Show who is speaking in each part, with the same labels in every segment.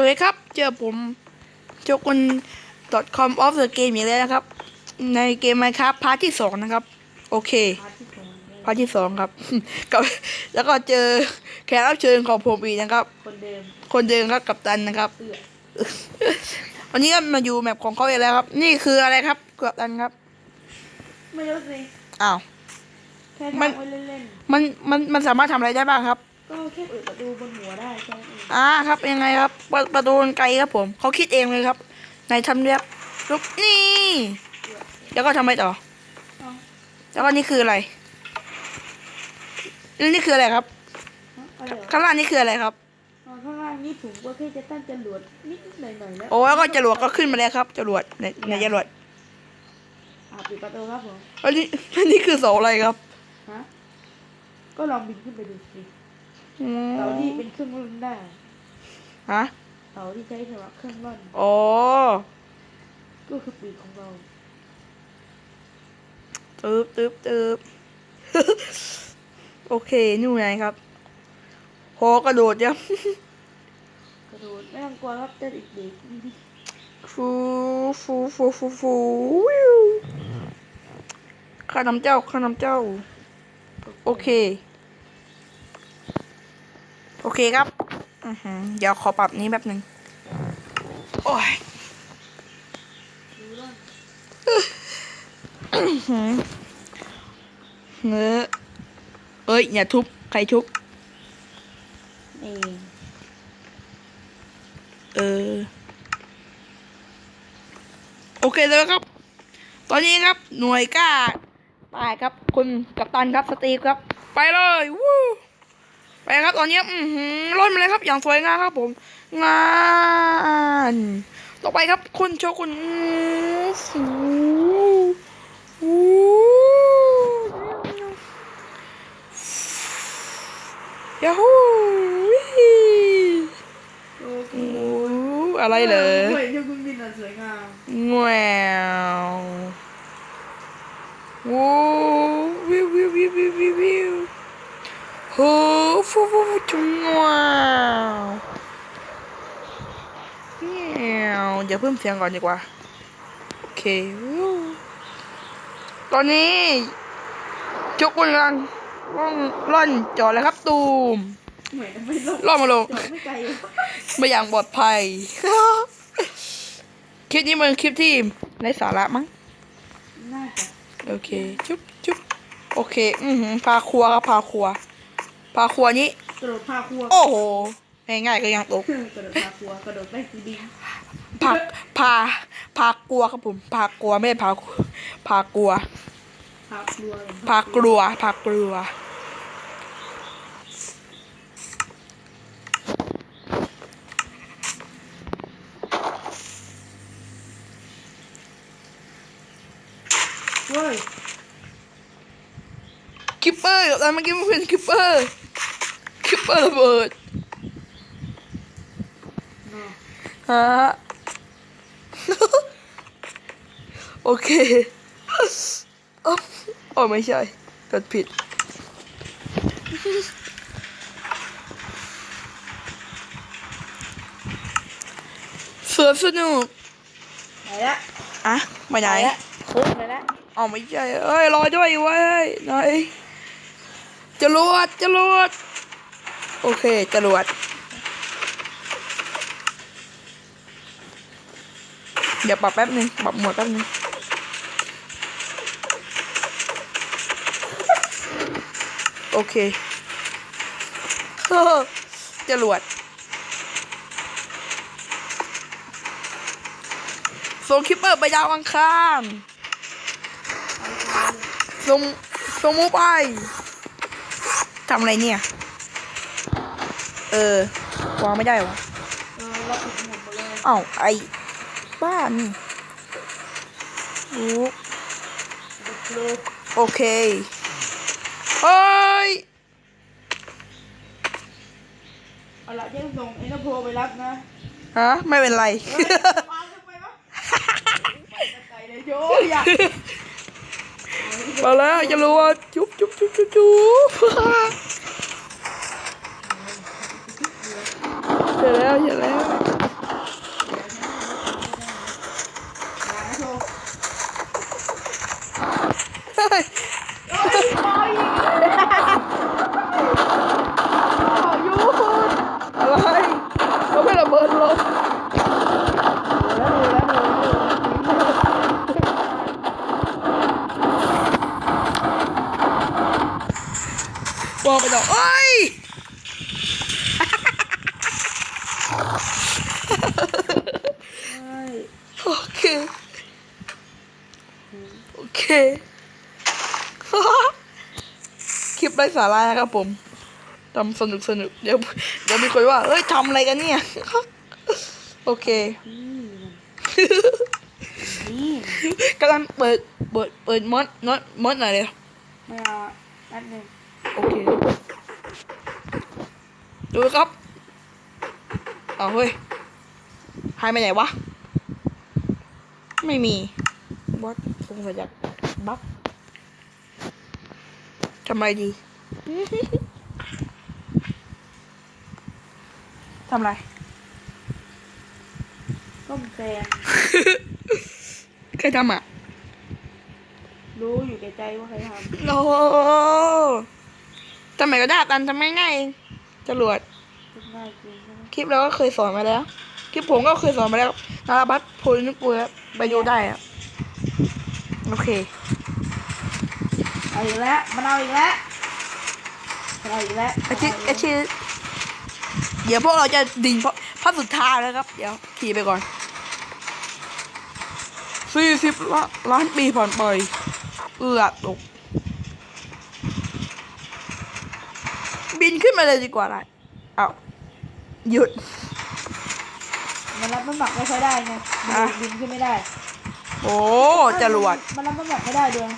Speaker 1: วัสดีครับ เจอผมโจกุน .com of the game อีกแล้วนะครับ ในเกม Minecraft พาร์ทที่สองนะครับ โอเค
Speaker 2: พาร์ทที่สองเนี่ย
Speaker 1: พาร์ทที่สองครับกับแล้วก็เจอแขกรับเชิญของผมอีกนะครับ
Speaker 2: คนเดิม
Speaker 1: คนเดิมครับกับตันนะครับ
Speaker 2: เอื้อ
Speaker 1: วันนี้ก็มาอยู่แมปของเขาอีกแล้วครับ นี่คืออะไรครับกับตันครับ
Speaker 2: ไม่รู้สิ
Speaker 1: อ้าว
Speaker 2: แค่
Speaker 1: มัน
Speaker 2: ทำไว้เล่น
Speaker 1: มัน มัน มันสามารถทำอะไรได้บ้างครับ
Speaker 2: ๆ ก็แค่เปิดประตูบนหัวได้แค่นั้นเอง
Speaker 1: อ่าครับยังไงครับประประตูไกลครับผมเขาคิดเองเลยครับในทำเรียบลุกนี่แล้วก็ทำไปต่อ
Speaker 2: เอ้า
Speaker 1: แล้วก็นี่คืออะไรแล้วนี่คืออะไรครับ
Speaker 2: เอาเดี๋ยว
Speaker 1: ข้างล่างนี่คืออะไรครับ
Speaker 2: เอาข้างล่างนี่ถุงก็แค่จะตั้งจรวดนิดๆหน่อยๆแล้ว
Speaker 1: โอ้แล้วก็จรวดก็ขึ้นมาแล้วครับจรวดในในจรวด
Speaker 2: อ่าปิดประตูครับผม
Speaker 1: แล้วนี่แล้วนี่คือเสาอะไรครับ
Speaker 2: ฮะก็ลองบินขึ้นไปดูสิ
Speaker 1: อืม
Speaker 2: เสาที่เป็นเครื่องร่อนได้
Speaker 1: ฮะ
Speaker 2: เสาที่ใช้สำหรับเครื่องร่อน
Speaker 1: อ๋อ
Speaker 2: ก็คือปีกของเรา
Speaker 1: ตึ๊บตึ๊บตึ๊บโอเคนู่นไงครับโหกระโดดเนี่ย
Speaker 2: กระโดดไม่ต้องกลัวครับเต้นอีกเด็ก
Speaker 1: ฟูฟูฟูฟูฟูวิวข้าน้ำเจ้าข้าน้ำเจ้า โอเค โอเคครับเดี๋ยวขอปรับนี้แป๊บหนึ่งโอ้ย
Speaker 2: ดูร่อน
Speaker 1: อื้อเอ้ย อย่าทุบ ใครทุบ
Speaker 2: เอง
Speaker 1: เออ โอเคเลยครับ ตอนนี้ครับ หน่วยกล้า ไปครับ คุณกัปตันครับ สตีฟครับ ไปเลย วู้ ครับตอนนี้อือหือร่อนมาเลยครับ อย่างสวยงามครับ ผม งานต่อไปครับ คุณโชคุณฟูยาฮูวิ
Speaker 2: โอเค
Speaker 1: โอ้อะไรเหรอ
Speaker 2: เฮ้ยยคุณบินสวยงาม
Speaker 1: แงวโอ้วิววิววิววิววิววิว โหฟูฟูฟูจุงว้าวเงี้ยวเดี๋ยวเพิ่มเสียงก่อนดีกว่า โอเควิวตอนนี้จุกกำลังร่อนร่อนจอดเลยครับตูม
Speaker 2: เหมือนไม่ลง
Speaker 1: ร่อนมาลง
Speaker 2: จอดไม่ไกล
Speaker 1: ไม่อย่างปลอดภัย คลิปนี้มันคลิปที่ในสาระมั้ง
Speaker 2: น่าจะ
Speaker 1: โอเค จุ๊บจุ๊บโอเค อือหือพาครัวครับพาครัว พาครัวนี้
Speaker 2: กระโดดพาครัว
Speaker 1: โอ้โห ง่ายๆก็ยังตก
Speaker 2: กระโดดพาครัวกระโดดไปคือดิง
Speaker 1: พาพาพากลัวครับผม พากลัวไม่ใช่พาพากลัว
Speaker 2: พาครัวเหรอ
Speaker 1: พากลัว พากลัว
Speaker 2: เฮ้ย
Speaker 1: คิปเปอร์แต่เมื่อกี้มันเป็นคิปเปอร์คิ ปเปอร์ระเบิด
Speaker 2: เนาะ
Speaker 1: ฮะโอเคอ๊อบโอ้ไม่ใช่กดผิดเสือสนุก
Speaker 2: ไหนละ
Speaker 1: อะไปไหน
Speaker 2: ละเฮ้ยไหนละ
Speaker 1: อ๋อไม่ใช่เอ้ยรอด้วยเว้ยไหนจรวดจรวด โอเคจรวด เดี๋ยวปรับแป๊บนึงปรับหมดแป๊บนึงโอเคจรวดส่งคิปเปอร์ไปดาวอังคารส่งส่งมูไปทำอะไรเนี่ย เออ วางไม่ได้วะ
Speaker 2: เออเราปิดหมดหมดเลย
Speaker 1: อ้าวไอ้บ้านนี่โอ้
Speaker 2: ปิดเลย
Speaker 1: โอเคเฮ้ย
Speaker 2: เอาละเดี๋ยวส่งเอ็นโพไปรับนะ
Speaker 1: ฮะไม่เป็นไร
Speaker 2: เฮ้ยมาทำไมวะไปจะไกลเลย อย่
Speaker 1: แล้วอย่แล้วอะไรเขาไม่ระเบิดลงบอกไปต่อเอ้ย โอเค โอเค คลิปไร้สาระนะครับผมทำสนุกสนุกเดี๋ยวเดี๋ยวมีคนว่าเอ้ยทำอะไรกันเนี่ย โอเค
Speaker 2: นี่นี่
Speaker 1: กำลังเปิด เปิด เปิดมดมดมดหน่อยเลย
Speaker 2: ไม่เอาแป๊บหนึง
Speaker 1: โอเค ดูครับ เอาเฮ้ย หายไปไหนวะ ไม่มีบอสคงจะบักทำไมดี ทำไร
Speaker 2: ต้มแซม
Speaker 1: เคยทำอะ
Speaker 2: รู้อยู่แก่ใจว่าใครท
Speaker 1: โอ้ทำไมก็ได้ตันทำไมง่ายเองจรวดำ
Speaker 2: เป็นง่ายจริงใช่ไหม
Speaker 1: คลิปเราก็เคยสอนมาแล้ว คลิปผมก็เคยสอนมาแล้วนาราบัตโพลนุกุยครับไปดูได้อะโอเค
Speaker 2: เอาอีกแล้วมันเอาอีกแล้วมันเอาอีกแล้ว
Speaker 1: อาชิอาชิเดี๋ยวพวกเราจะดิ่งเพราะภาพสุดท้ายแล้วครับ เดี๋ยวขี่ไปก่อนสี่สิบล้านปีผ่านไป เอือตกบินขึ้นมาเลยดีกว่าไรเอาหยุด
Speaker 2: มันรับน้ำหนักไม่ค่อยได้ไงมัน
Speaker 1: อะ
Speaker 2: บินขึ้นไม่ได้
Speaker 1: โอ้จรวด
Speaker 2: มันรับน้ำหนักไม่ได้ด้วย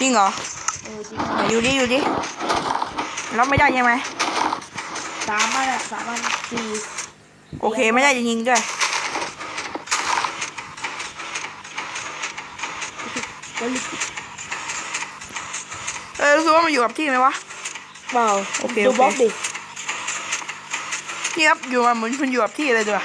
Speaker 1: จริงเหรอ
Speaker 2: เออจริง
Speaker 1: ไหนอยู่ดิอยู่ดิรับไม่ได้ใช่ไหม
Speaker 2: สามอันอะสามอันสี่
Speaker 1: โอเคไม่ได้จริงๆด้วย
Speaker 2: ก็ลิ
Speaker 1: เออรู้สึกว่ามันอยู่กับที่ไหมวะ
Speaker 2: เปล่า
Speaker 1: โอเค
Speaker 2: ดู
Speaker 1: โอเค
Speaker 2: บล็อกดิ
Speaker 1: นี่ครับอยู่มาเหมือนมันอยู่กับที่เลยด้วย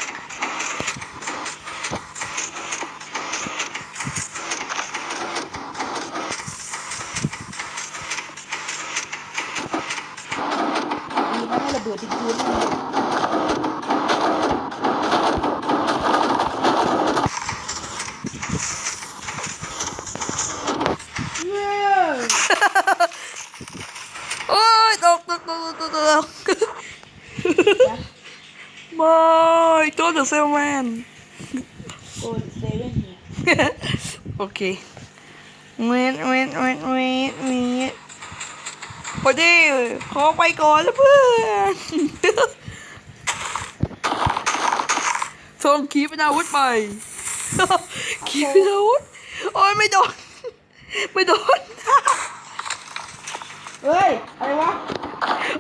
Speaker 2: ดีนะไม่ระเบิดที่พื้นเย้
Speaker 1: โอ้ยตกตกตกตกตกไม่ตัว เดอะเซลแมน
Speaker 2: โกดเซเว่นเนี่ย
Speaker 1: โอเคเวนเวนเวนเวนเวนพอดีขอไปก่อนแล้วเพื่อนส่งขีปนาวุธไปขีปนาวุธโอ้ยไม่โดน ไม่โดน
Speaker 2: เฮ้ย อะไรวะ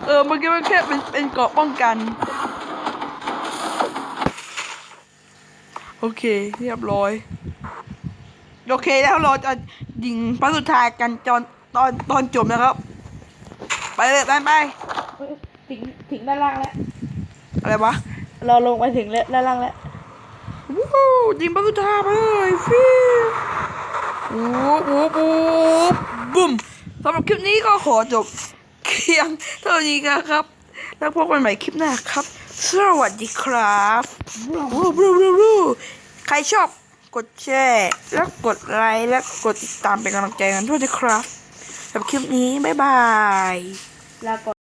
Speaker 1: เออเมื่อกี้มันแค่เป็นเป็นเกราะป้องกัน โอเค เรียบร้อย โอเคแล้วเราจะยิงพระสุดท้ายกันจอนตอนตอนจบนะครับ ไปเลยไปไป
Speaker 2: เฮ้ยถึงถึงด้านล่างแล้ว
Speaker 1: อะไรวะ
Speaker 2: เราลงไปถึงแล้วด้านล่างแล้ว
Speaker 1: วู้ฮู้ยิงพระสุดท้ายไปเลยฟิวโอ้โหโอ้โหบุ้มสำหรับคลิปนี้ก็ขอจบเพียงเท่านี้ครับ แล้วพบกันใหม่คลิปหน้าครับ สวัสดีครับรูรูรูรูใครชอบกดแชร์แล้วกดไลค์และกดติดตามเป็นกำลังใจกันด้วยนะครับสำหรับคลิปนี้ บ๊ายบาย
Speaker 2: ลาก่อน